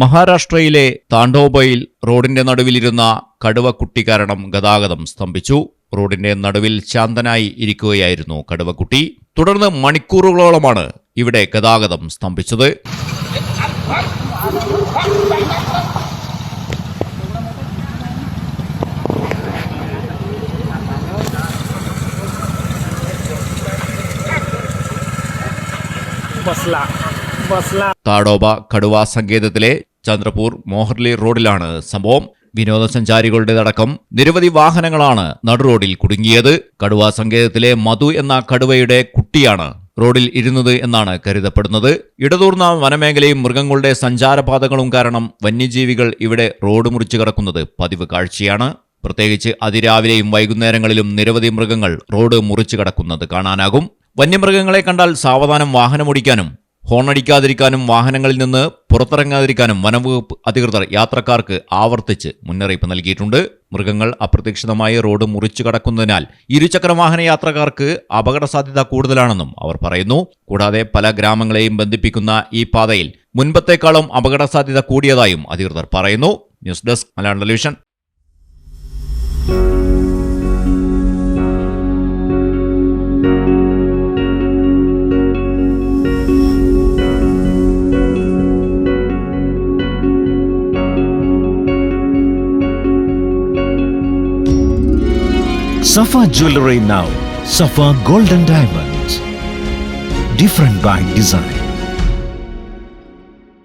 മഹാരാഷ്ട്രയിലെ താണ്ടോബയിൽ റോഡിന്റെ നടുവിലിരുന്ന കടുവക്കുട്ടി കാരണം ഗതാഗതം സ്തംഭിച്ചു. റോഡിന്റെ നടുവിൽ ശാന്തനായി ഇരിക്കുകയായിരുന്നു കടുവക്കുട്ടി. തുടർന്ന് മണിക്കൂറുകളോളമാണ് ഇവിടെ ഗതാഗതം സ്തംഭിച്ചത്. താടോബ കടുവ സങ്കേതത്തിലെ ചന്ദ്രപൂർ മോഹർലി റോഡിലാണ് സംഭവം. വിനോദസഞ്ചാരികളുടേതടക്കം നിരവധി വാഹനങ്ങളാണ് നടുറോഡിൽ കുടുങ്ങിയത്. കടുവ സങ്കേതത്തിലെ മധു എന്ന കടുവയുടെ കുട്ടിയാണ് റോഡിൽ ഇരുന്നത് എന്നാണ് കരുതപ്പെടുന്നത്. ഇടതൂർന്ന വനമേഖലയും മൃഗങ്ങളുടെ സഞ്ചാരപാതകളും കാരണം വന്യജീവികൾ ഇവിടെ റോഡ് മുറിച്ചു കടക്കുന്നത് പതിവ് കാഴ്ചയാണ്. പ്രത്യേകിച്ച് അതിരാവിലെയും വൈകുന്നേരങ്ങളിലും നിരവധി മൃഗങ്ങൾ റോഡ് മുറിച്ചു കടക്കുന്നത് കാണാനാകും. വന്യമൃഗങ്ങളെ കണ്ടാൽ സാവധാനം വാഹനമോടിക്കാനും ഹോണടിക്കാതിരിക്കാനും വാഹനങ്ങളിൽ നിന്ന് പുറത്തിറങ്ങാതിരിക്കാനും വനംവകുപ്പ് അധികൃതർ യാത്രക്കാർക്ക് ആവർത്തിച്ച് മുന്നറിയിപ്പ് നൽകിയിട്ടുണ്ട്. മൃഗങ്ങൾ അപ്രതീക്ഷിതമായി റോഡ് മുറിച്ചു കടക്കുന്നതിനാൽ ഇരുചക്ര വാഹന യാത്രക്കാർക്ക് അപകട സാധ്യത കൂടുതലാണെന്നും അവർ പറയുന്നു. കൂടാതെ പല ഗ്രാമങ്ങളെയും ബന്ധിപ്പിക്കുന്ന ഈ പാതയിൽ മുൻപത്തേക്കാളും അപകട സാധ്യത കൂടിയതായും അധികൃതർ പറയുന്നു. News desk Malayalam television. Safa Jewelry now. Safa Golden Diamonds. Different by design.